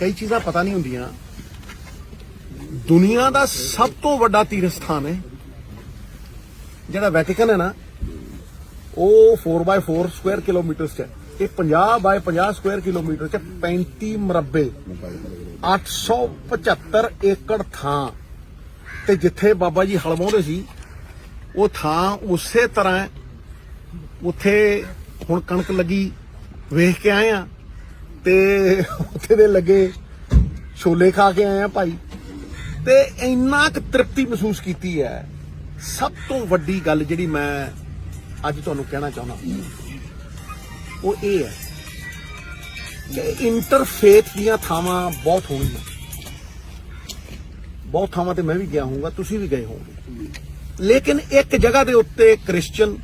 ਕਈ ਚੀਜ਼ਾਂ ਪਤਾ ਨਹੀਂ ਹੁੰਦੀਆਂ। ਦੁਨੀਆ ਦਾ ਸਭ ਤੋਂ ਵੱਡਾ ਤੀਰਥ ਸਥਾਨ ਹੈ। ਜਿਹੜਾ ਵੈਟੀਕਨ ਹੈ ਨਾ, ਉਹ 4x4 ਸਕੁਅਰ ਕਿਲੋਮੀਟਰ ਚ ਹੈ। ਇਹ 50 ਬਾਏ 50 ਸਕੁਅਰ ਕਿਲੋਮੀਟਰ ਚ 35 ਮਰਬੇ 875 ਏਕੜ ਥਾਂ। ਤੇ ਜਿੱਥੇ ਬਾਬਾ ਜੀ ਹਲਵਾਉਂਦੇ ਸੀ, ਉਹ ਥਾਂ ਉਸੇ ਤਰ੍ਹਾਂ ਉੱਥੇ ਹੁਣ ਕਣਕ ਲੱਗੀ, ਵੇਖ ਕੇ ਆਏ ਆ। ਤੇ ਉੱਥੇ ਦੇ ਲੱਗੇ ਛੋਲੇ ਖਾ ਕੇ ਆਏ ਆ ਭਾਈ। ਤੇ ਇੰਨਾ ਕੁ ਤ੍ਰਿਪਤੀ ਮਹਿਸੂਸ ਕੀਤੀ ਹੈ। ਸਭ ਤੋਂ ਵੱਡੀ ਗੱਲ ਜਿਹੜੀ ਮੈਂ ਅੱਜ ਤੁਹਾਨੂੰ ਕਹਿਣਾ ਚਾਹੁੰਦਾ। ਉਹ ਇਹ ਹੈ ਕਿ ਇੰਟਰਫੇਥ ਦੀਆਂ ਥਾਵਾਂ ਬਹੁਤ ਹੋਣਗੀਆਂ। ਬਹੁਤ ਥਾਵਾਂ ਤੇ ਮੈਂ ਵੀ ਗਿਆ ਹੋਊਗਾ, ਤੁਸੀਂ ਵੀ ਗਏ ਹੋਵੋਗੇ। ਲੇਕਿਨ ਇੱਕ ਜਗ੍ਹਾ ਦੇ ਉੱਤੇ ਕ੍ਰਿਸਚੀਅਨ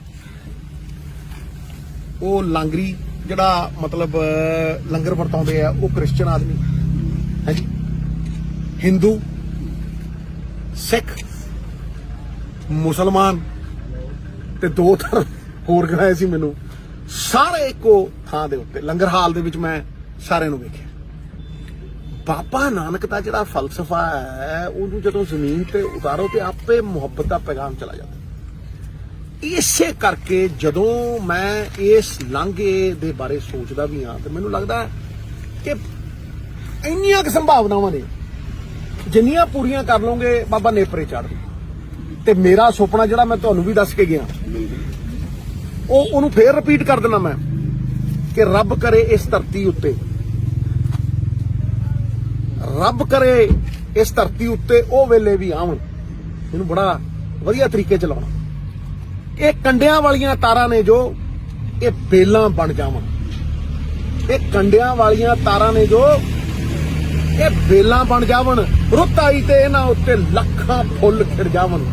ਉਹ ਲਾਂਗਰੀ ਜਿਹੜਾ ਮਤਲਬ ਲੰਗਰ ਵਰਤਾਉਂਦੇ ਆ, ਉਹ ਕ੍ਰਿਸਚੀਅਨ ਆਦਮੀ। ਹੈ ਜੀ? ਹਿੰਦੂ, ਸਿੱਖ, ਮੁਸਲਮਾਨ ਤੇ ਦੋ ਧਰਮ ਹੋਰ ਗਏ ਸੀ ਮੈਨੂੰ? ਸਾਰੇ ਇੱਕੋ ਥਾਂ ਦੇ ਉੱਤੇ, ਲੰਗਰ ਹਾਲ ਦੇ ਵਿੱਚ ਮੈਂ ਸਾਰਿਆਂ ਨੂੰ ਵੇਖਿਆ। ਬਾਬਾ ਨਾਨਕ ਦਾ ਜਿਹੜਾ ਫਲਸਫਾ ਹੈ, ਉਹਨੂੰ ਜਦੋਂ ਜ਼ਮੀਨ ਤੇ ਉਤਾਰੋ ਤੇ ਆਪੇ ਮੁਹੱਬਤ ਦਾ ਪੈਗਾਮ ਚਲਾ ਜਾਂਦਾ। ਇਸੇ ਕਰਕੇ ਜਦੋਂ ਮੈਂ ਇਸ ਲਾਂਘੇ ਦੇ ਬਾਰੇ ਸੋਚਦਾ ਵੀ ਹਾਂ, ਤੇ ਮੈਨੂੰ ਲੱਗਦਾ ਕਿ ਇੰਨੀਆਂ ਕਿ ਸੰਭਾਵਨਾਵਾਂ ਨੇ। ਜਿੰਨੀਆਂ ਪੂਰੀਆਂ ਕਰ ਲਓਗੇ, ਬਾਬਾ ਨੇਪਰੇ ਚੜ੍ਹ ਦੂ ਤੇ ਮੇਰਾ ਸੁਪਨਾ ਜਿਹੜਾ ਮੈਂ ਤੁਹਾਨੂੰ ਵੀ ਦੱਸ ਕੇ ਗਿਆ, ਉਹ ਉਹਨੂੰ ਫੇਰ ਰਿਪੀਟ ਕਰ ਦਿੰਦਾ ਮੈਂ, ਕਿ ਰੱਬ ਕਰੇ ਇਸ ਧਰਤੀ ਉੱਤੇ। ਰੱਬ ਕਰੇ ਇਸ ਧਰਤੀ ਉੱਤੇ ਉਹ ਵੇਲੇ ਵੀ ਆਉਣ। ਇਹਨੂੰ ਬੜਾ ਵਧੀਆ ਤਰੀਕੇ ਚਲਾਉਣਾ। ਇਹ ਕੰਡਿਆਂ ਵਾਲੀਆਂ ਤਾਰਾਂ ਨੇ ਜੋ ਇਹ ਬੇਲਾਂ ਬਣ ਜਾਵਣ ਇਹ ਕੰਡਿਆਂ ਵਾਲੀਆਂ ਤਾਰਾਂ ਨੇ ਜੋ ਇਹ ਬੇਲਾਂ ਬਣ ਜਾਵਣ। ਰੁੱਤ ਆਈ ਤੇ ਇਹਨਾਂ ਉੱਤੇ ਲੱਖਾਂ ਫੁੱਲ ਖਿੜ ਜਾਵਣ।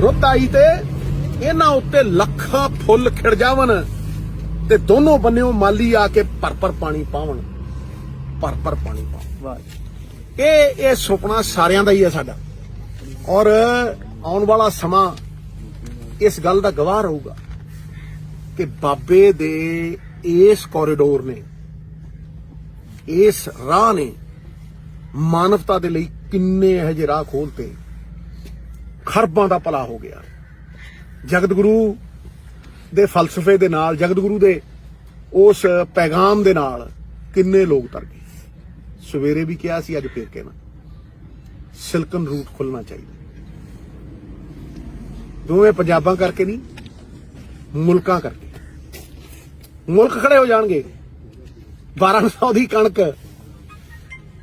ਰੁੱਤ ਆਈ ਤੇ ਇਹਨਾਂ ਉੱਤੇ ਲੱਖਾਂ ਫੁੱਲ ਖਿੜ ਜਾਵਣ ਤੇ ਦੋਨੋਂ ਬੰਨਿਓ ਮਾਲੀ ਆ ਕੇ ਭਰ ਭਰ ਪਾਣੀ ਪਾਵਣ। ਭਰ ਭਰ ਪਾਣੀ ਪਾਵਣ ਵਾਹ। ਇਹ ਇਹ ਸੁਪਨਾ ਸਾਰਿਆਂ ਦਾ ਹੀ ਹੈ ਸਾਡਾ। ਔਰ ਆਉਣ ਵਾਲਾ ਸਮਾਂ ਇਸ ਗੱਲ ਦਾ ਗਵਾਹ ਰਹੂਗਾ ਕਿ ਬਾਬੇ ਦੇ ਇਸ ਕੋਰੀਡੋਰ ਨੇ, ਇਸ ਰਾਹ ਨੇ ਮਾਨਵਤਾ ਦੇ ਲਈ ਕਿੰਨੇ ਇਹੋ ਜਿਹੇ ਰਾਹ ਖੋਲਤੇ ਖਰਬਾਂ ਦਾ ਭਲਾ ਹੋ ਗਿਆ। ਜਗਤ ਗੁਰੂ ਦੇ ਫਲਸਫੇ ਦੇ ਨਾਲ ਜਗਤ ਗੁਰੂ ਦੇ ਉਸ ਪੈਗਾਮ ਦੇ ਨਾਲ ਕਿੰਨੇ ਲੋਕ ਤਰ ਗਏ। ਸਵੇਰੇ ਵੀ ਕਿਹਾ ਸੀ, ਅੱਜ ਫੇਰ ਕਹਿਣਾ। ਸਿਲਕਨ ਰੂਟ ਖੁੱਲਣਾ ਚਾਹੀਦਾ। ਦੋਵੇਂ ਪੰਜਾਬਾਂ ਕਰਕੇ ਨਹੀਂ, ਮੁਲਕਾਂ ਕਰਕੇ। ਮੁਲਕ ਖੜੇ ਹੋ ਜਾਣਗੇ। 1200 ਦੀ ਕਣਕ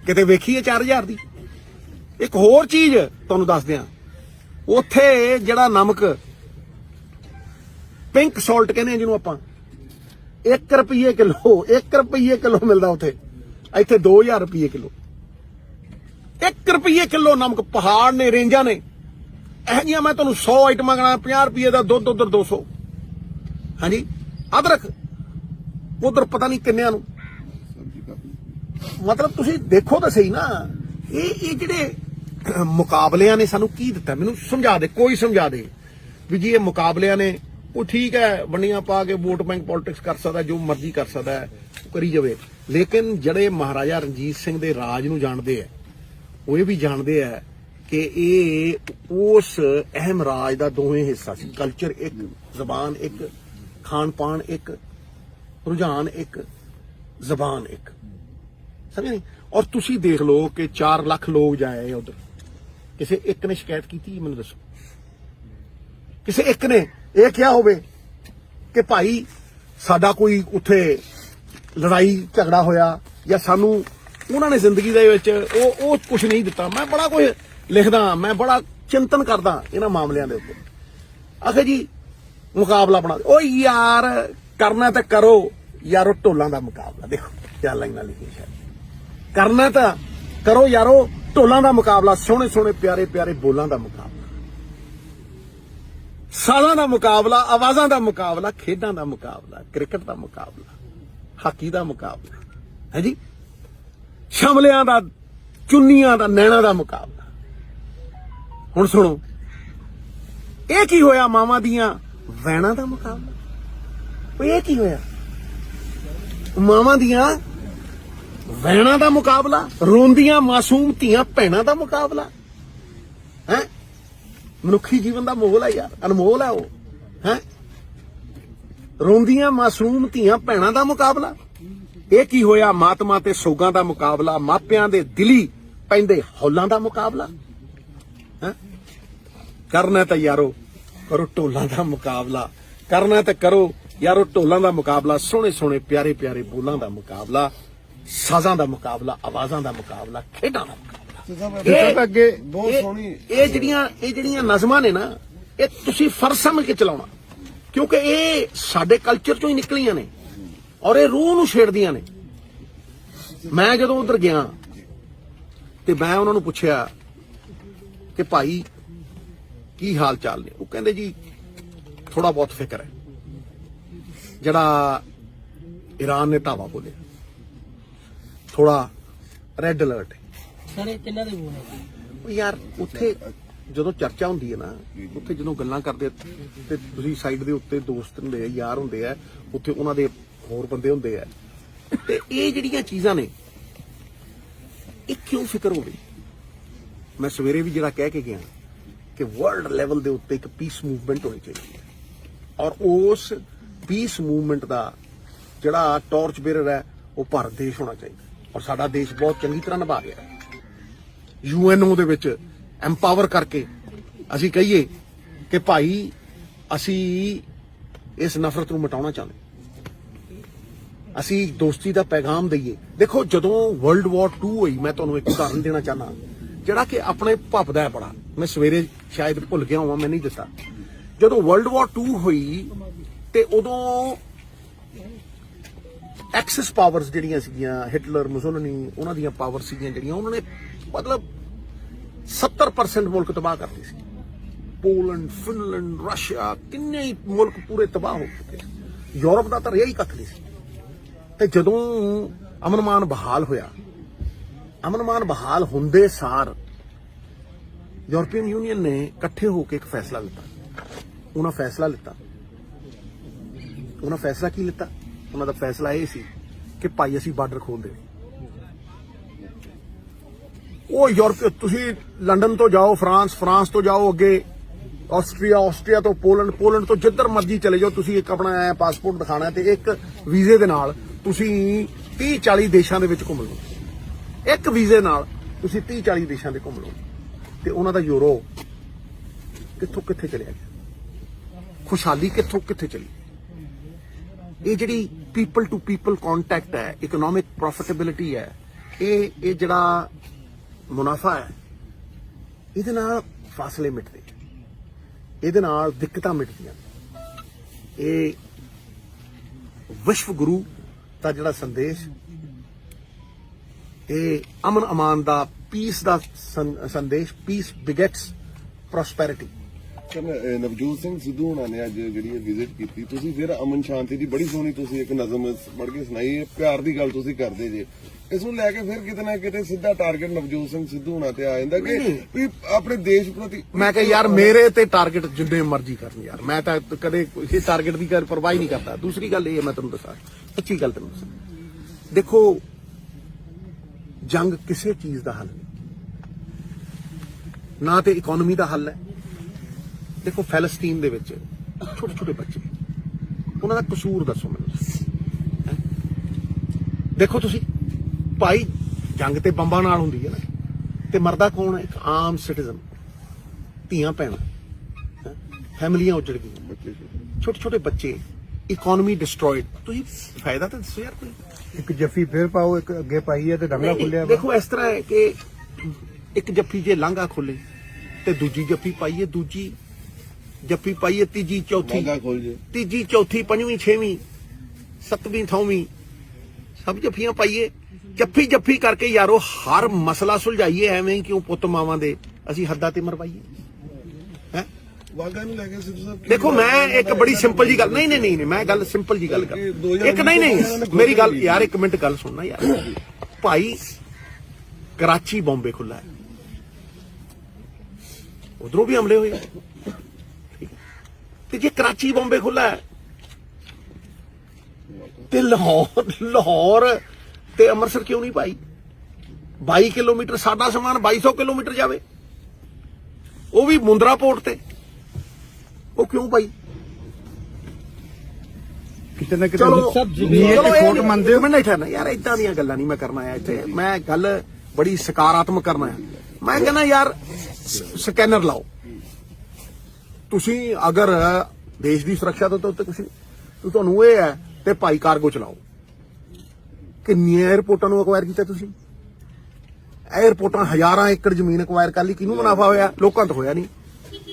ਕਿਤੇ ਵੇਖੀਏ 4000 ਦੀ। ਇੱਕ ਹੋਰ ਚੀਜ਼ ਤੁਹਾਨੂੰ ਦੱਸ ਦਿਆਂ। ਉੱਥੇ ਜਿਹੜਾ ਨਮਕ, ਪਿੰਕ ਸਾਲਟ ਕਹਿੰਦੇ ਆ ਜਿਹਨੂੰ ਆਪਾਂ। 1 ਰੁਪਏ ਕਿਲੋ 1 ਰੁਪਏ ਕਿਲੋ ਮਿਲਦਾ ਉੱਥੇ। ਇੱਥੇ 2000 ਰੁਪਏ ਕਿਲੋ। 1 ਰੁਪਏ ਕਿਲੋ ਨਮਕ ਪਹਾੜ ਨੇ, ਰੇਂਜਾਂ ਨੇ। ਇਹ ਜੀਆਂ ਮੈਂ ਤੁਹਾਨੂੰ 100 ਆਈਟਮਾਂ ਗਣਾ 50 ਰੁਪਏ ਦਾ ਦੁੱਧ, ਉਧਰ 200 ਹਾਂਜੀ? ਅਦਰਕ? ਉਧਰ ਪਤਾ ਨਹੀਂ ਕਿੰਨਿਆਂ ਨੂੰ। ਮਤਲਬ ਤੁਸੀਂ ਦੇਖੋ ਤਾਂ ਸਹੀ ਨਾ, ਇਹ ਇਹ ਜਿਹੜੇ ਮੁਕਾਬਲਿਆਂ ਨੇ ਸਾਨੂੰ ਕੀ ਦਿੱਤਾ? ਮੈਨੂੰ ਸਮਝਾ ਦੇ, ਕੋਈ ਸਮਝਾ ਦੇ ਵੀ ਜੀ ਇਹ ਮੁਕਾਬਲਿਆਂ ਨੇ, ਉਹ ਠੀਕ ਹੈ ਵੰਡੀਆਂ ਪਾ ਕੇ ਵੋਟ ਬੈਂਕ ਪੋਲਿਟਿਕਸ ਕਰ ਸਕਦਾ, ਜੋ ਮਰਜ਼ੀ ਕਰ ਸਕਦਾ ਉਹ ਕਰੀ ਜਾਵੇ। ਲੇਕਿਨ ਜਿਹੜੇ ਮਹਾਰਾਜਾ ਰਣਜੀਤ ਸਿੰਘ ਦੇ ਰਾਜ ਨੂੰ ਜਾਣਦੇ ਆ ਉਹ ਇਹ ਵੀ ਜਾਣਦੇ ਆ ਕਿ ਇਹ ਉਸ ਅਹਿਮ ਰਾਜ ਦਾ ਦੋਵੇਂ ਹਿੱਸਾ ਸੀ। ਕਲਚਰ ਇੱਕ, ਜ਼ਬਾਨ ਇੱਕ ਖਾਣ ਪਾਣ ਇੱਕ, ਰੁਝਾਨ ਇੱਕ, ਜ਼ਬਾਨ ਇੱਕ। ਸਮਝੇ ਨਹੀਂ? ਔਰ ਤੁਸੀਂ ਦੇਖ ਲਓ ਕਿ 4 ਲੱਖ ਲੋਕ ਜਾਏ ਉਧਰ। ਕਿਸੇ ਇੱਕ ਨੇ ਸ਼ਿਕਾਇਤ ਕੀਤੀ, ਮੈਨੂੰ ਦੱਸੋ। ਕਿਸੇ ਇੱਕ ਨੇ ਇਹ ਕਿਹਾ ਹੋਵੇ ਕਿ ਭਾਈ, ਸਾਡਾ ਕੋਈ ਉੱਥੇ ਲੜਾਈ, ਝਗੜਾ ਹੋਇਆ ਜਾਂ ਸਾਨੂੰ ਉਹਨਾਂ ਨੇ ਜ਼ਿੰਦਗੀ ਦੇ ਵਿੱਚ ਉਹ ਉਹ ਕੁਝ ਨਹੀਂ ਦਿੱਤਾ। ਮੈਂ ਬੜਾ ਕੁਝ ਲਿਖਦਾ, ਮੈਂ ਬੜਾ ਚਿੰਤਨ ਕਰਦਾ ਇਹਨਾਂ ਮਾਮਲਿਆਂ ਦੇ ਉੱਤੇ ਆਖੇ ਜੀ, ਮੁਕਾਬਲਾ ਬਣਾ ਓ ਯਾਰ, ਕਰਨਾ ਤਾਂ ਕਰੋ। ਯਾਰੋ, ਢੋਲਾਂ ਦਾ ਮੁਕਾਬਲਾ। ਦੇਖੋ, ਕਿਆ ਲਾਈਨਾਂ ਲਿਖੀਆਂ ਸ਼ਾਇਦ। ਕਰਨਾ ਤਾਂ ਕਰੋ ਯਾਰੋ, ਢੋਲਾਂ ਦਾ ਮੁਕਾਬਲਾ, ਸੋਹਣੇ ਸੋਹਣੇ ਪਿਆਰੇ ਪਿਆਰੇ ਬੋਲਾਂ ਦਾ ਮੁਕਾਬਲਾ। ਸਾਲਾਂ ਦਾ ਮੁਕਾਬਲਾ, ਆਵਾਜ਼ਾਂ ਦਾ ਮੁਕਾਬਲਾ, ਖੇਡਾਂ ਦਾ ਮੁਕਾਬਲਾ, ਕ੍ਰਿਕਟ ਦਾ ਮੁਕਾਬਲਾ, ਹਾਕੀ ਦਾ ਮੁਕਾਬਲਾ। ਹੈ ਜੀ? ਸ਼ਮਲਿਆਂ ਦਾ, ਚੁੰਨੀਆਂ ਦਾ, ਨੈਣਾ ਦਾ ਮੁਕਾਬਲਾ। ਹੁਣ ਸੁਣੋ। ਇਹ ਕੀ ਹੋਇਆ ਮਾਵਾਂ ਦੀਆਂ? ਵੈਣਾ ਦਾ ਮੁਕਾਬਲਾ। ਉਹ ਇਹ ਕੀ ਹੋਇਆ? ਮਾਵਾਂ ਦੀਆਂ ਵੈਣਾ ਦਾ ਮੁਕਾਬਲਾ, ਰੋਂਦੀਆਂ ਮਾਸੂਮ ਧੀਆਂ ਭੈਣਾਂ ਦਾ ਮੁਕਾਬਲਾ। ਹੈ? ਮਨੁੱਖੀ ਜੀਵਨ ਦਾ ਮੋਲ ਹੈ ਯਾਰ, ਅਨਮੋਲ ਹੈ ਉਹ। ਹੈ? ਰੋਂਦੀਆਂ ਮਾਸੂਮ ਧੀਆਂ ਭੈਣਾਂ ਦਾ ਮੁਕਾਬਲਾ। ਇਹ ਕੀ ਹੋਇਆ? ਮਾਤਮਾ ਤੇ ਸੋਗਾਂ ਦਾ ਮੁਕਾਬਲਾ, ਮਾਪਿਆਂ ਦੇ ਦਿਲੀ ਪੈਂਦੇ ਹੌਲਾਂ ਦਾ ਮੁਕਾਬਲਾ। ਹੈ? ਕਰਨਾ ਤਾਂ ਯਾਰੋ ਕਰੋ ਢੋਲਾਂ ਦਾ ਮੁਕਾਬਲਾ। ਕਰਨਾ ਤਾਂ ਕਰੋ ਯਾਰੋ ਢੋਲਾਂ ਦਾ ਮੁਕਾਬਲਾ ਸੋਹਣੇ ਸੋਹਣੇ ਪਿਆਰੇ ਪਿਆਰੇ ਬੋਲਾਂ ਦਾ ਮੁਕਾਬਲਾ ਸਾਜ਼ਾਂ ਦਾ ਮੁਕਾਬਲਾ ਆਵਾਜ਼ਾਂ ਦਾ ਮੁਕਾਬਲਾ ਖੇਡਾਂ ਦਾ ਮੁਕਾਬਲਾ। ਅੱਗੇ ਬਹੁਤ ਸੋਹਣੀ ਇਹ ਜਿਹੜੀਆਂ ਇਹ ਜਿਹੜੀਆਂ ਨਜ਼ਮਾਂ ਨੇ ਨਾ ਇਹ ਤੁਸੀਂ ਫਰਜ਼ ਸਮਝ ਕੇ ਚਲਾਉਣਾ। ਕਿਉਂਕਿ ਇਹ ਸਾਡੇ ਕਲਚਰ ਚੋਂ ਹੀ ਨਿਕਲੀਆਂ ਨੇ ਔਰ ਇਹ ਰੂਹ ਨੂੰ ਛੇੜਦੀਆਂ ਨੇ। ਮੈਂ ਜਦੋਂ ਉਧਰ ਗਿਆ ਤੇ ਮੈਂ ਉਹਨਾਂ ਨੂੰ ਪੁੱਛਿਆ ਕਿ ਭਾਈ ਕੀ ਹਾਲ ਚਾਲ ਨੇ? ਉਹ ਕਹਿੰਦੇ ਜੀ ਥੋੜਾ ਬਹੁਤ ਫਿਕਰ ਹੈ। ਜਿਹੜਾ ਈਰਾਨ ਨੇ ਧਾਵਾ ਬੋਲਿਆ ਥੋੜਾ ਰੈੱਡ ਅਲਰਟ ਹੈ। ਸਾਰੇ ਕਿੰਨਾ ਦੇ ਬੋਲ ਹੈ ਉਹ ਯਾਰ ਉੱਥੇ ਜਦੋਂ ਚਰਚਾ ਹੁੰਦੀ ਹੈ ਨਾ ਉੱਥੇ ਜਦੋਂ ਗੱਲਾਂ ਕਰਦੇ ਤੇ ਤੁਸੀਂ ਸਾਈਡ ਦੇ ਉੱਤੇ ਦੋਸਤ ਹੁੰਦੇ ਆ ਯਾਰ ਹੁੰਦੇ ਆ ਉੱਥੇ ਉਹਨਾਂ ਦੇ ਹੋਰ ਬੰਦੇ ਹੁੰਦੇ ਆ। ਤੇ ਇਹ ਜਿਹੜੀਆਂ ਚੀਜ਼ਾਂ ਨੇ ਇਹ ਕਿਉਂ ਫਿਕਰ ਹੋਵੇ ਮੈਂ ਸਵੇਰੇ ਵੀ ਜਿਹੜਾ ਕਹਿ ਕੇ ਗਿਆ ਕਿ ਵਰਲਡ ਲੈਵਲ ਦੇ ਉੱਤੇ ਇੱਕ ਪੀਸ ਮੂਵਮੈਂਟ ਹੋਣੀ ਚਾਹੀਦੀ ਹੈ। ਔਰ ਉਸ ਪੀਸ ਮੂਵਮੈਂਟ ਦਾ ਜਿਹੜਾ ਟਾਰਚ ਬੇਰਰ ਹੈ, ਉਹ ਭਾਰਤ ਦੇਸ਼ ਹੋਣਾ ਚਾਹੀਦਾ ਔਰ ਸਾਡਾ ਦੇਸ਼ ਬਹੁਤ ਚੰਗੀ ਤਰ੍ਹਾਂ ਨਿਭਾ ਰਿਹਾ ਹੈ। ਯੂਐਨਓ ਦੇ ਵਿੱਚ ਐਮਪਾਵਰ ਕਰਕੇ ਅਸੀਂ ਕਹੀਏ ਕਿ ਭਾਈ, ਅਸੀਂ ਇਸ ਨਫ਼ਰਤ ਨੂੰ ਮਿਟਾਉਣਾ ਚਾਹੁੰਦੇ ਅਸੀਂ ਦੋਸਤੀ ਦਾ ਪੈਗਾਮ ਦਈਏ। ਦੇਖੋ, ਜਦੋਂ ਵਰਲਡ ਵਾਰ 2 ਹੋਈ, ਮੈਂ ਤੁਹਾਨੂੰ ਇੱਕ ਉਦਾਹਰਨ ਦੇਣਾ ਚਾਹਨਾ ਜਿਹੜਾ ਕਿ ਆਪਣੇ ਭੱਪਦਾ ਹੈ ਬੜਾ। ਮੈਂ ਸਵੇਰੇ ਸ਼ਾਇਦ ਭੁੱਲ ਗਿਆ ਹਾਂ ਮੈਂ ਨਹੀਂ ਦਿੱਤਾ। ਜਦੋਂ ਵਰਲਡ ਵਾਰ 2 ਹੋਈ ਤੇ ਉਦੋਂ ਐਕਸੈਸ ਪਾਵਰਸ ਜਿਹੜੀਆਂ ਸੀਗੀਆਂ ਹਿਟਲਰ ਮੁਸੋਲਨੀ ਉਹਨਾਂ ਦੀਆਂ ਪਾਵਰ ਸੀਗੀਆਂ ਜਿਹੜੀਆਂ, ਉਹਨਾਂ ਨੇ ਮਤਲਬ 70% ਮੁਲਕ ਤਬਾਹ ਕਰਤੀ ਸੀ। ਪੋਲੈਂਡ ਫਿਨਲੈਂਡ ਰਸ਼ੀਆ ਕਿੰਨੇ ਹੀ ਮੁਲਕ ਪੂਰੇ ਤਬਾਹ ਹੋ ਚੁੱਕੇ ਯੂਰਪ ਦਾ ਤਾਂ ਰਿਹਾ ਹੀ ਕੱਖ ਨਹੀਂ ਸੀ। ਤੇ ਜਦੋਂ ਅਮਨਮਾਨ ਬਹਾਲ ਹੋਇਆ ਅਮਨਮਾਨ ਬਹਾਲ ਹੁੰਦੇ ਸਾਰ ਯੂਰਪੀਅਨ ਯੂਨੀਅਨ ਨੇ ਇਕੱਠੇ ਹੋ ਕੇ ਇੱਕ ਫੈਸਲਾ ਲਿੱਤਾ। ਉਹਨਾਂ ਫੈਸਲਾ ਲਿੱਤਾ। ਉਹਨਾਂ ਫੈਸਲਾ ਕੀ ਲਿੱਤਾ? ਉਹਨਾਂ ਦਾ ਫੈਸਲਾ ਇਹ ਸੀ ਕਿ ਭਾਈ ਅਸੀਂ ਬਾਰਡਰ ਖੋਲਦੇ ਉਹ ਯੂਰਪ, ਤੁਸੀਂ ਲੰਡਨ ਤੋਂ ਜਾਓ, ਫਰਾਂਸ ਫਰਾਂਸ ਤੋਂ ਜਾਓ ਅੱਗੇ, ਆਸਟਰੀਆ ਆਸਟਰੀਆ ਤੋਂ ਪੋਲੈਂਡ ਪੋਲੈਂਡ ਤੋਂ ਜਿੱਧਰ ਮਰਜ਼ੀ ਚਲੇ ਜਾਓ, ਤੁਸੀਂ ਇੱਕ ਆਪਣਾ ਪਾਸਪੋਰਟ ਦਿਖਾਣਾ ਹੈ ਤੇ ਇੱਕ ਵੀਜ਼ੇ ਦੇ ਨਾਲ ਤੁਸੀਂ 30 40 ਦੇਸ਼ਾਂ ਦੇ ਵਿੱਚ ਘੁੰਮ ਲਓ। ਇੱਕ ਵੀਜ਼ੇ ਨਾਲ ਤੁਸੀਂ 30 40 ਦੇਸ਼ਾਂ ਦੇ ਘੁੰਮ ਲਓ ਤੇ ਉਹਨਾਂ ਦਾ ਯੂਰੋ ਕਿੱਥੋਂ ਕਿੱਥੇ ਚਲਿਆ ਗਿਆ? ਖੁਸ਼ਹਾਲੀ ਕਿੱਥੋਂ ਕਿੱਥੇ ਚਲੀ? ਇਹ ਜਿਹੜੀ ਪੀਪਲ ਟੂ ਪੀਪਲ ਕੰਟੈਕਟ ਹੈ ਇਕਨੋਮਿਕ ਪ੍ਰੋਫਿਟੇਬਿਲਿਟੀ ਹੈ, ਇਹ ਇਹ ਜਿਹੜਾ ਮੁਨਾਫਾ ਹੈ, ਇਹਦੇ ਨਾਲ ਫਾਸਲੇ ਮਿਟਦੇ ਇਹਦੇ ਨਾਲ ਦਿੱਕਤਾਂ ਮਿਟਦੀਆਂ ਇਹ ਵਿਸ਼ਵ ਗੁਰੂ ਦਾ ਜਿਹੜਾ ਸੰਦੇਸ਼ ਇਹ ਅਮਨ ਅਮਾਨ ਦਾ ਪੀਸ ਦਾ ਸੰਦੇਸ਼ ਪੀਸ ਬਿਗੇਟਸ ਪ੍ਰੋਸਪੈਰਿਟੀ ਕਹਿੰਦਾ ਨਵਜੋਤ ਸਿੰਘ ਸਿੱਧੂ ਹੋਣਾ ਨੇ ਅੱਜ ਜਿਹੜੀ ਇਹ ਵਿਜ਼ਿਟ ਕੀਤੀ। ਤੁਸੀਂ ਫਿਰ ਅਮਨ ਸ਼ਾਂਤੀ ਦੀ ਬੜੀ ਸੋਹਣੀ ਤੁਸੀਂ ਇੱਕ ਨਜ਼ਮ ਪੜ੍ਹ ਕੇ ਸੁਣਾਈ। ਹੈ ਪਿਆਰ ਦੀ ਗੱਲ ਤੁਸੀਂ ਕਰਦੇ ਜੇ। ਇਸ ਨੂੰ ਲੈ ਕੇ ਫਿਰ ਕਿਤੇ ਨਾ ਕਿਤੇ ਸਿੱਧਾ ਟਾਰਗੇਟ ਨਵਜੋਤ ਸਿੰਘ ਸਿੱਧੂ ਹੋਣਾ ਤੇ ਆ ਜਾਂਦਾ ਕਿ। ਵੀ ਆਪਣੇ ਦੇਸ਼ ਪ੍ਰਤੀ ਮੈਂ ਕਿਹਾ ਯਾਰ ਮੇਰੇ ਤੇ ਟਾਰਗੇਟ ਜਿੰਨੇ ਮਰਜ਼ੀ ਕਰਨ ਯਾਰ। ਮੈਂ ਤਾਂ ਕਦੇ ਕਿਸੇ ਟਾਰਗੇਟ ਦੀ ਪਰਵਾਹ ਹੀ ਨਹੀਂ ਕਰਦਾ। ਦੂਸਰੀ ਗੱਲ ਇਹ ਮੈਂ ਤੁਹਾਨੂੰ ਦੱਸਾਂ। ਸੱਚੀ ਗੱਲ ਤੈਨੂੰ ਦੱਸਾਂ। ਦੇਖੋ ਜੰਗ ਕਿਸੇ ਚੀਜ਼ ਦਾ ਹੱਲ ਨਹੀਂ। ਨਾ ਤੇ ਇਕਨੋਮੀ ਦਾ ਹੱਲ ਹੈ। ਦੇਖੋ ਫੈਲਸਤੀਨ ਦੇ ਵਿੱਚ ਛੋਟੇ ਛੋਟੇ ਬੱਚੇ। ਉਹਨਾਂ ਦਾ ਕਸੂਰ ਦੱਸੋ ਮੈਨੂੰ? ਦੇਖੋ ਤੁਸੀਂ ਭਾਈ ਜੰਗ ਤੇ ਬੰਬਾਂ ਨਾਲ ਹੁੰਦੀ ਹੈ ਨਾ ਤੇ ਮਰਦਾ ਕੌਣ ਹੈ? ਇੱਕ ਆਮ ਸਿਟੀਜ਼ਨ ਧੀਆਂ ਭੈਣਾਂ? ਫੈਮਲੀਆਂ ਉੱਜੜ ਗਈਆਂ। ਛੋਟੇ ਛੋਟੇ ਬੱਚੇ। ਇਕਨੋਮੀ ਡਿਸਟਰੋਇਡ ਤੁਸੀਂ ਫਾਇਦਾ ਤਾਂ ਦੱਸੋ ਯਾਰ ਕੋਈ। ਇੱਕ ਜੱਫੀ ਫੇਰ ਪਾਓ ਇੱਕ ਅੱਗੇ ਪਾਈ ਹੈ ਤੇ ਡੰਗਲਾ ਨਹੀਂ, ਖੁੱਲਿਆ ਵਾ। ਦੇਖੋ ਇਸ ਤਰ੍ਹਾਂ ਹੈ ਕਿ ਇੱਕ ਜੱਫੀ ਜੇ ਲਾਂਘਾ ਖੋਲੇ ਤੇ ਦੂਜੀ ਜੱਫੀ ਪਾਈਏ ਦੂਜੀ ਜੱਫੀ ਪਾਈਏ ਤੀਜੀ ਚੌਥੀ। ਲਾਂਘਾ ਖੋਲ ਜੇ। ਤੀਜੀ ਚੌਥੀ ਪੰਜਵੀਂ ਛੇਵੀਂ ਸੱਤਵੀਂ ਥੌਵੀਂ। ਸਭ ਜੱਫੀਆਂ ਪਾਈਏ। ਜੱਫੀ ਜੱਫੀ ਕਰਕੇ ਯਾਰੋ ਹਰ ਮਸਲਾ ਸੁਲਝਾਈਏ ਐਵੇਂ ਹੀ ਕਿਉਂ ਪੁੱਤ ਮਾਵਾਂ ਦੇ। ਅਸੀਂ ਹੱਦਾਂ ਤੇ ਮਰਵਾਈਏ। ਵਾਗਾ ਨੂੰ ਲੈ ਕੇ ਸਿੱਧੂ ਸਾਹਿਬ ਦੇਖੋ ਮੈਂ ਇੱਕ ਬੜੀ ਸਿੰਪਲ ਜੀ ਗੱਲ ਨਹੀਂ ਨਹੀਂ ਨਹੀਂ ਮੈਂ ਗੱਲ ਸਿੰਪਲ ਜੀ ਗੱਲ ਕਰ ਇੱਕ ਨਹੀਂ ਨਹੀਂ ਮੇਰੀ ਗੱਲ ਯਾਰ ਇੱਕ ਮਿੰਟ ਗੱਲ ਸੁਣਨਾ ਯਾਰ। ਭਾਈ ਕਰਾਚੀ ਬੰਬੇ ਖੁੱਲਾ ਹੈ। ਉਧਰੋਂ ਵੀ ਹਮਲੇ ਹੋਏ। ਤੇ ਜੇ ਕਰਾਚੀ ਬੰਬੇ ਖੁੱਲਾ ਹੈ ਤੇ ਲਾਹੌਰ ਲਾਹੌਰ ਤੇ ਅੰਮ੍ਰਿਤਸਰ ਕਿਉਂ ਨਹੀਂ ਪਾਈ 22 ਕਿਲੋਮੀਟਰ ਸਾਡਾ ਸਮਾਨ 2200 ਕਿਲੋਮੀਟਰ ਜਾਵੇ। ਉਹ ਵੀ ਮੁੰਦਰਾ ਪੋਰਟ ਤੇ। ਉਹ ਕਿਉਂ ਪਾਈ ਕਿਤੇ ਨਾ ਕਿਤੇ ਚਲੋ ਸਭ ਤੇ ਇਹ ਨਹੀਂ- ਮੰਨਦੇ ਹੋ। ਮੈਂ ਨਹੀਂ ਠਹਿਰਨਾ ਯਾਰ ਇਦਾਂ ਦੀਆਂ ਗੱਲਾਂ ਨਹੀਂ ਮੈਂ ਕਰਨਾ ਆਇਆ ਇੱਥੇ। ਮੈਂ ਗੱਲ ਬੜੀ ਸਕਾਰਾਤਮਕ ਕਰਨਾ ਹੈ ਮੈਂ ਕਹਿੰਦਾ ਯਾਰ ਸਕੈਨਰ ਲਾਓ। ਤੁਸੀਂ ਅਗਰ ਦੇਸ਼ ਦੀ ਸੁਰੱਖਿਆ ਤੋਂ ਕੁਝ ਨਹੀਂ ਤੁਹਾਨੂੰ ਇਹ ਹੈ ਤੇ ਭਾਈ ਕਾਰਗੋ ਚਲਾਓ। ਕਿੰਨੀਆਂ 에ਅਰਪੋਰਟਾਂ ਨੂੰ ਅਕਵਾਇਰ ਕੀਤਾ ਤੁਸੀਂ? 에ਅਰਪੋਰਟਾਂ ਹਜ਼ਾਰਾਂ ਏਕੜ ਜ਼ਮੀਨ ਅਕਵਾਇਰ ਕਰ ਲਈ। ਕਿਹਨੂੰ ਮੁਨਾਫਾ ਹੋਇਆ? ਲੋਕਾਂ ਤੋਂ ਹੋਇਆ ਨਹੀਂ।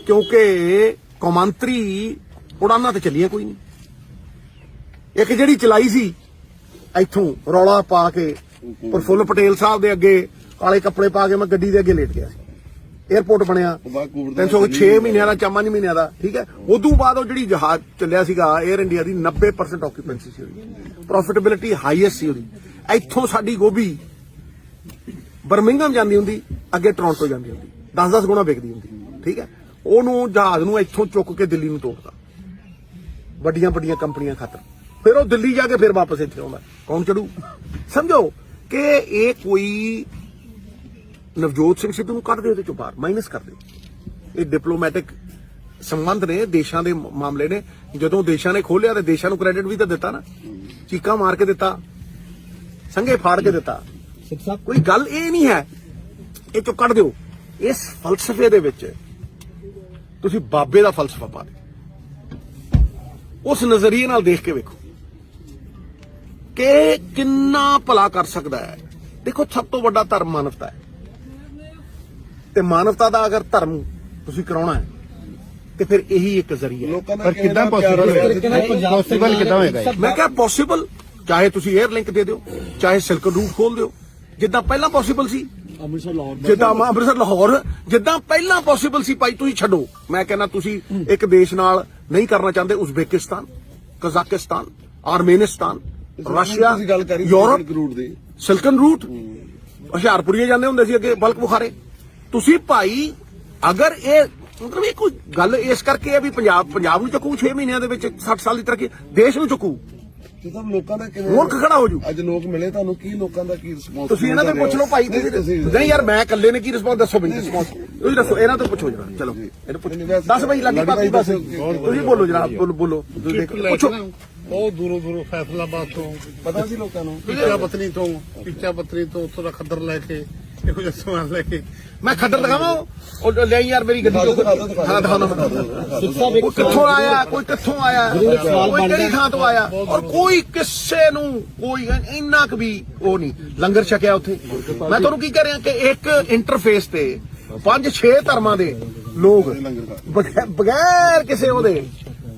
ਕਿਉਂਕਿ ਕੌਮਾਂਤਰੀ ਉਡਾਨਾਂ ਤੇ ਚੱਲੀਆਂ ਕੋਈ ਨਹੀਂ। ਇੱਕ ਜਿਹੜੀ ਚਲਾਈ ਸੀ ਇੱਥੋਂ ਰੌਲਾ ਪਾ ਕੇ ਪ੍ਰਫੁੱਲ ਪਟੇਲ ਸਾਹਿਬ ਦੇ ਅੱਗੇ ਕਾਲੇ ਕੱਪੜੇ ਪਾ ਕੇ ਮੈਂ ਗੱਡੀ ਦੇ ਅੱਗੇ ਲੇਟ ਗਿਆ ਸੀ। 에ਬਣਿਆ। ਬਾਅਦ ਕੋਵਿਡ ਦਾ 306 ਮਹੀਨਿਆਂ ਦਾ ਚਾਮਾਂ ਮਹੀਨਿਆਂ ਦਾ ਠੀਕ ਹੈ? ਉਦੋਂ ਬਾਅਦ ਉਹ ਜਿਹੜੀ ਜਹਾਜ਼ ਚੱਲਿਆ ਸੀਗਾ 에ਅਰ ਇੰਡੀਆ ਦੀ 90% ਆਕੂਪੈਂਸੀ ਸੀ ਉਹਦੀ। ਪ੍ਰੋਫਿਟੇਬਿਲਿਟੀ ਹਾਈਐਸਟ ਸੀ ਉਹਦੀ। ਇੱਥੋਂ ਸਾਡੀ ਗੋਭੀ ਬਰਮਿੰਗਮ ਜਾਂਦੀ ਹੁੰਦੀ ਅੱਗੇ ਟੋਰਾਂਟੋ ਜਾਂਦੀ ਹੁੰਦੀ। 10-10 ਗੁਣਾ ਵਿਕਦੀ ਹੁੰਦੀ ਠੀਕ ਹੈ? ਉਹਨੂੰ ਜਹਾਜ਼ ਨੂੰ ਇੱਥੋਂ ਚੁੱਕ ਕੇ ਦਿੱਲੀ ਨੂੰ ਤੋੜਦਾ ਵੱਡੀਆਂ ਵੱਡੀਆਂ ਕੰਪਨੀਆਂ ਖਾਤਰ। ਫਿਰ ਉਹ ਦਿੱਲੀ ਜਾ ਕੇ ਫਿਰ ਵਾਪਸ ਇੱਥੇ ਆਉਂਦਾ। ਕੌਣ ਚੜੂ? ਸਮਝੋ ਕਿ ਇਹ ਕੋਈ ਨਵਜੋਤ ਸਿੰਘ ਸਿੱਧੂ ਨੂੰ ਕੱਢ ਦੇ ਉਹਦੇ ਚੋਂ ਬਾਹਰ ਮਾਈਨਸ ਕਰ ਦਿਓ ਇਹ ਡਿਪਲੋਮੈਟਿਕ ਸੰਬੰਧ ਨੇ ਦੇਸ਼ਾਂ ਦੇ ਮਾਮਲੇ ਨੇ। ਜਦੋਂ ਦੇਸ਼ਾਂ ਨੇ ਖੋਲਿਆ ਤੇ ਦੇਸ਼ਾਂ ਨੂੰ ਕ੍ਰੈਡਿਟ ਵੀ ਤਾਂ ਦਿੱਤਾ ਨਾ। ਚੀਕਾਂ ਮਾਰ ਕੇ ਦਿੱਤਾ। ਸੰਗੇ ਫਾੜ ਕੇ ਦਿੱਤਾ। ਸਿੱਖ ਸਾਹਿਬ। ਕੋਈ ਗੱਲ ਇਹ ਨਹੀਂ ਹੈ। ਇਹ ਚੋਂ ਕੱਢ ਦਿਓ। ਇਸ ਫਲਸਫੇ ਦੇ ਵਿੱਚ ਤੁਸੀਂ ਬਾਬੇ ਦਾ ਫਲਸਫਾ ਪਾ ਦਿਓ। ਉਸ ਨਜ਼ਰੀਏ ਨਾਲ ਦੇਖ ਕੇ ਵੇਖੋ ਕਿ ਕਿੰਨਾ ਭਲਾ ਕਰ ਸਕਦਾ ਹੈ। ਦੇਖੋ ਸਭ ਤੋਂ ਵੱਡਾ ਧਰਮ ਮਾਨਵਤਾ ਹੈ। ਤੇ ਮਾਨਵਤਾ ਦਾ ਅਗਰ ਧਰਮ ਤੁਸੀਂ ਕਰਾਉਣਾ ਹੈ ਤੇ ਫਿਰ ਇਹੀ ਇੱਕ ਜ਼ਰੀਆ ਹੈ। ਦਾ ਪਰ ਕਿੱਦਾਂ। Possible ਕਿੱਦਾਂ ਹੋਏਗਾ? ਮੈਂ ਕਿਹਾ ਪੋਸੀਬਲ ਚਾਹੇ ਤੁਸੀਂ 에ਅਰ ਲਿੰਕ ਦੇ ਦਿਓ ਚਾਹੇ ਸਿਲਕ ਰੂਟ ਖੋਲ ਦਿਓ। ਜਿੱਦਾਂ ਪਹਿਲਾਂ ਪੋਸੀਬਲ ਸੀ ਅੰਮ੍ਰਿਤਸਰ ਲਾਹੌਰ ਜਿੱਦਾਂ ਮੈਂ ਅੰਮ੍ਰਿਤਸਰ ਲਾਹੌਰ ਜਿੱਦਾਂ ਪਹਿਲਾਂ ਪੋਸੀਬਲ ਸੀ ਭਾਈ ਤੁਸੀਂ ਛੱਡੋ। ਮੈਂ ਕਹਿੰਦਾ ਤੁਸੀਂ ਇੱਕ ਦੇਸ਼ ਨਾਲ ਨਹੀਂ ਕਰਨਾ ਚਾਹੁੰਦੇ ਉਜ਼ਬੇਕਿਸਤਾਨ ਕਜ਼ਾਕਿਸਤਾਨ ਆਰਮੇਨਿਸਤਾਨ ਰਸ਼ੀਆ ਤੁਸੀਂ ਗੱਲ ਕਰੀ ਯੂਰਪ ਰੂਟ ਦੀ। Silken route. ਹੁਸ਼ਿਆਰਪੁਰੀਏ ਜਾਂਦੇ ਹੁੰਦੇ ਸੀ ਅੱਗੇ ਬਲਕ ਬੁਖਾਰੇ ਤੁਸੀਂ ਭਾਈ ਅਗਰ ਇਹ ਮਤਲਬ ਇਹ ਕੋਈ ਗੱਲ ਇਸ ਕਰਕੇ ਹੈ ਵੀ ਪੰਜਾਬ ਪੰਜਾਬ ਨੂੰ ਚੱਕੂ 6 ਮਹੀਨਿਆਂ ਦੇ ਵਿੱਚ 60 ਸਾਲ ਦੀ ਤਰੱਕੀ ਦੇਸ਼ ਨੂੰ ਚੱਕੂ। ਤੇ ਸਭ ਲੋਕਾਂ ਦਾ ਕਿਵੇਂ ਮੁਲਕ ਖੜਾ ਹੋ ਜੂ ਅੱਜ ਲੋਕ ਮਿਲੇ ਤੁਹਾਨੂੰ ਕੀ ਲੋਕਾਂ ਦਾ ਕੀ ਰਿਸਪੌਂਸ ਤੁਸੀਂ ਇਹਨਾਂ ਤੋਂ ਪੁੱਛ ਲਓ ਭਾਈ ਤੁਸੀਂ ਨਹੀਂ ਯਾਰ ਮੈਂ ਇਕੱਲੇ ਨੇ ਕੀ ਰਿਸਪੌਂਸ ਦੱਸੋ ਬਈ? ਰਿਸਪੌਂਸ ਤੁਸੀਂ ਦੱਸੋ ਇਹਨਾਂ ਤੋਂ ਪੁੱਛੋ ਜਰਾ ਚਲੋ ਇਹਨੂੰ ਪੁੱਛੋ। ਦੱਸ ਬਈ ਲੱਗੀ ਬਾਕੀ ਬਸ ਤੁਸੀਂ ਬੋਲੋ ਜਨਾਬ ਬੋਲੋ ਬੋਲੋ। ਤੁਸੀਂ ਦੇਖੋ, ਪੁੱਛੋ। ਬਹੁਤ ਦੂਰੋਂ ਦੂਰੋਂ ਫੈਸਲਾਬਾਦ ਤੋਂ। ਪਤਾ ਸੀ ਲੋਕਾਂ ਨੂੰ? ਪੀਚਾ ਪਤਨੀ ਤੋਂ ਪੀਚਾ ਪਤਨੀ ਤੋਂ ਉੱਥੋਂ ਦਾ ਖੱਦਰ ਲੈ ਕੇ ਇਹੋ ਜਿਹਾ ਸਮਾਨ ਲੈ ਕੇ। ਮੈਂ ਖੱਦਰ ਦਿਖਾਵਾਂ? ਉਹ ਲੈ ਯਾਰ ਮੇਰੀ ਗੱਡੀ ਦਿਓ। ਹਾਂ ਦਿਖਾਉਣਾ ਮੈਂ। ਕੋਈ ਕਿੱਥੋਂ ਆਇਆ? ਕੋਈ ਕਿੱਥੋਂ ਆਇਆ? ਕੋਈ ਕਿਹੜੀ ਥਾਂ ਤੋਂ ਆਇਆ? ਔਰ ਕੋਈ ਕਿਸੇ ਨੂੰ ਕੋਈ ਇੰਨਾ ਕੁ ਵੀ ਉਹ ਨਹੀਂ। ਲੰਗਰ ਛਕਿਆ ਉੱਥੇ। ਮੈਂ ਤੁਹਾਨੂੰ ਕੀ ਕਹਿ ਰਿਹਾ ਕਿ ਇੱਕ ਇੰਟਰਫੇਸ ਤੇ ਪੰਜ ਛੇ ਧਰਮਾਂ ਦੇ ਲੋਕ ਬਗੈ- ਬਗੈਰ ਕਿਸੇ ਉਹਦੇ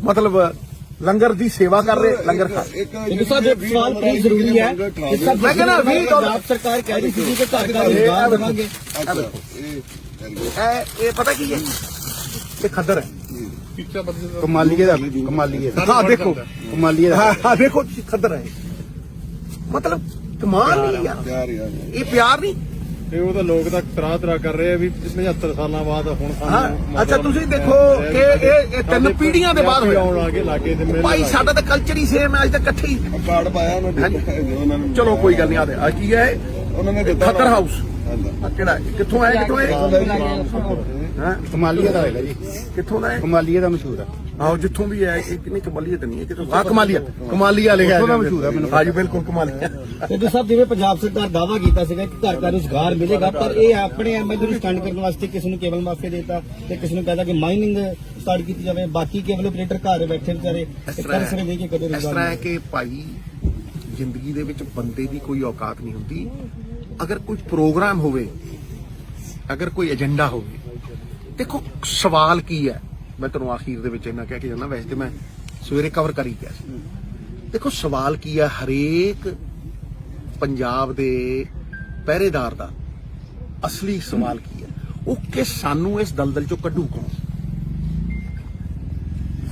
ਮਤਲਬ ਲੰਗਰ ਦੀ ਸੇਵਾ ਕਰ ਰਹੇ ਲੰਗਰ ਖਾ ਰਹੇ। ਸਾਹਿਬ ਇੱਕ ਸਵਾਲ ਬਹੁਤ ਜ਼ਰੂਰੀ ਹੈ ਸਿੱਖ ਸਾਹਿਬ ਮੈਂ ਕਹਿੰਦਾ ਵੀਹ ਡਾਲਰ- ਪੰਜਾਬ ਸਰਕਾਰ ਕਹਿ ਰਹੀ ਸੀ ਕਿ ਘਰ ਘਰ ਰੁਜ਼ਗਾਰ ਦੇਵਾਂਗੇ ਇਹ ਇਹ ਪਤਾ ਕੀ ਹੈ? ਇਹ ਖੱਦਰ ਹੈ। ਦਾ ਕਮਾਲੀਏ ਦਾ ਕਮਾਲੀਏ ਦਾ। ਹਾਂ ਦੇਖੋ। ਕਮਾਲੀਏ ਦਾ। ਹਾਂ ਹਾਂ ਦੇਖੋ ਖੱਦਰ ਹੈ। ਮਤਲਬ ਕਮਾਲ ਨਹੀਂ ਯਾਰ। ਇਹ ਪਿਆਰ ਨਹੀਂ। ਤੇ ਉਹ ਤਾਂ ਲੋਕ ਤਾਂ ਤਰਾ ਤਰਾ ਕਰ ਰਹੇ ਆ ਵੀ 75 ਸਾਲਾਂ ਬਾਅਦ ਹੁਣ ਅੱਛਾ ਤੁਸੀਂ ਦੇਖੋ ਕਿ ਇਹ ਇਹ ਤਿੰਨ ਪੀੜ੍ਹੀਆਂ ਦੇ ਬਾਅਦ ਆਉਣ ਹੋਇਆ। ਲੱਗੇ ਲਾਗੇ ਤੇ ਮਿਲ ਭਾਈ ਸਾਡਾ ਤਾਂ ਕਲਚਰ ਹੀ ਸੇਮ ਹੈ ਅੱਜ ਤੱਕ ਇਕੱਠੇ ਹੀ। ਕਾਰਡ ਪਾਇਆ ਉਹਨਾਂ ਨੇ ਚਲੋ ਕੋਈ ਗੱਲ ਨਹੀਂ ਆਦੇ ਆ ਕੀ ਹੈ? ਉਹਨਾਂ ਨੇ ਦਿੱਤਾ ਖੱਦਰ ਹਾਊਸ ਕਿਹੜਾ? ਕਿੱਥੋਂ ਆਇਆ ਕਿੱਥੋਂ ਹੈ ਹਾਂ? ਕਮਾਲੀਏ ਦਾ ਹੋਏਗਾ ਜੀ। ਕਿੱਥੋਂ ਦਾ ਹੈ? ਕਮਾਲੀਏ ਦਾ ਮਸ਼ਹੂਰ ਆ ਆਹੋ ਜਿੱਥੋਂ ਵੀ ਹੈ ਇਹ ਕਿੰਨੀ ਕਮਾਲੀਆ ਤਾਂ ਨਹੀਂ ਹੈ ਕਿਤੋਂ ਆ ਕਮਾਲੀਆ ਕਮਾਲੀਆ ਲਿਖਿਆ ਉੱਥੋਂ ਦਾ ਮਸ਼ਹੂਰ ਹੈ ਮੈਨੂੰ ਹਾਂਜੀ ਬਿਲਕੁਲ ਕਮਾਲੀਆ। ਸਿੱਧੂ ਸਾਹਿਬ ਜਿਵੇਂ ਪੰਜਾਬ ਸਰਕਾਰ ਦਾਵਾ ਕੀਤਾ ਸੀਗਾ ਕਿ ਘਰ ਘਰ ਰੁਜ਼ਗਾਰ ਮਿਲੇਗਾ ਪਰ ਇਹ ਆਪਣੇ ਐਮਐਲਏ ਨੂੰ ਸਟੈਂਡ ਕਰਨ ਵਾਸਤੇ ਕਿਸੇ ਨੂੰ ਕੇਬਲ ਮਾਫੀਆ ਦੇਤਾ ਤੇ ਕਿਸੇ ਨੂੰ ਕਹਿੰਦਾ ਕਿ ਮਾਈਨਿੰਗ ਸਟਾਰਟ ਕੀਤੀ ਜਾਵੇ ਬਾਕੀ ਕੇਬਲ ਆਪਰੇਟਰ ਘਰ ਬੈਠੇ ਵਿਚਾਰੇ ਕਰ ਸਕਦੇ ਕਿ ਕਦੇ ਇਸ ਰੁਜ਼ਗਾਰ ਤਰ੍ਹਾਂ ਹੈ ਕਿ ਭਾਈ ਜ਼ਿੰਦਗੀ ਦੇ ਵਿੱਚ ਬੰਦੇ ਦੀ ਕੋਈ ਔਕਾਤ ਨਹੀਂ ਹੁੰਦੀ। ਅਗਰ ਕੋਈ ਪ੍ਰੋਗਰਾਮ ਹੋਵੇ ਅਗਰ ਕੋਈ ਏਜੰਡਾ ਹੋਵੇ ਦੇਖੋ ਸਵਾਲ ਕੀ ਹੈ? ਮੈਂ ਤੁਹਾਨੂੰ ਆਖੀਰ ਦੇ ਵਿੱਚ ਇਹਨਾਂ ਕਹਿ ਕੇ ਜਾਂਦਾ, ਵੈਸੇ ਤੇ ਮੈਂ ਸਵੇਰੇ ਕਵਰ ਕਰੀ ਗਿਆ ਸੀ। ਦੇਖੋ, ਸਵਾਲ ਕੀ ਹੈ ਹਰੇਕ ਪੰਜਾਬ ਦੇ ਪਹਿਰੇਦਾਰ ਦਾ ਅਸਲੀ ਸਵਾਲ ਕੀ ਹੈ ਉਹ ਕਿ ਸਾਨੂੰ ਇਸ ਦਲਦਲ ਚੋਂ ਕੱਢੂ ਕੌਣ?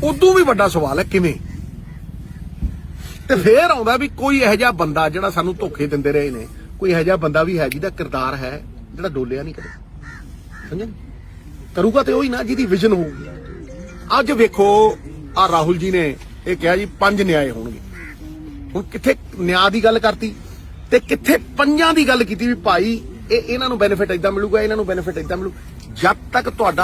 ਉਦੋਂ ਵੀ ਵੱਡਾ ਸਵਾਲ ਹੈ, ਕਿਵੇਂ? ਤੇ ਫੇਰ ਆਉਂਦਾ ਵੀ ਕੋਈ ਇਹੋ ਜਿਹਾ ਬੰਦਾ ਜਿਹੜਾ ਸਾਨੂੰ ਧੋਖੇ ਦਿੰਦੇ ਰਹੇ ਨੇ, ਕੋਈ ਇਹੋ ਜਿਹਾ ਬੰਦਾ ਵੀ ਹੈ ਜਿਹਦਾ ਕਿਰਦਾਰ ਹੈ ਜਿਹੜਾ ਡੋਲਿਆ ਨਹੀਂ ਕਦੇ। ਸਮਝੇ ਕਰੂਗਾ ਤੇ ਹੀ ਨਾ ਜਿਹਦੀ ਵਿਜ਼ਨ ਹੋਊਗੀ। ਅੱਜ ਵੇਖੋ, ਆ ਰਾਹੁਲ ਜੀ ਨੇ ਇਹ ਕਿਹਾ ਜੀ, ਪੰਜ ਨਿਆਏ ਹੋਣਗੇ। ਹੁਣ ਕਿੱਥੇ ਨਿਆਂ ਦੀ ਗੱਲ ਕਰਤੀ ਤੇ ਕਿੱਥੇ ਪੰਜਾਂ ਦੀ ਗੱਲ ਕੀਤੀ ਵੀ ਭਾਈ, ਇਹ ਇਹਨਾਂ ਨੂੰ ਬੈਨੀਫਿਟ ਇਦਾਂ ਮਿਲੂਗਾ, ਇਹਨਾਂ ਨੂੰ ਬੈਨੀਫਿਟ ਇਦਾਂ ਮਿਲੂ। ਜਦ ਤੱਕ ਤੁਹਾਡਾ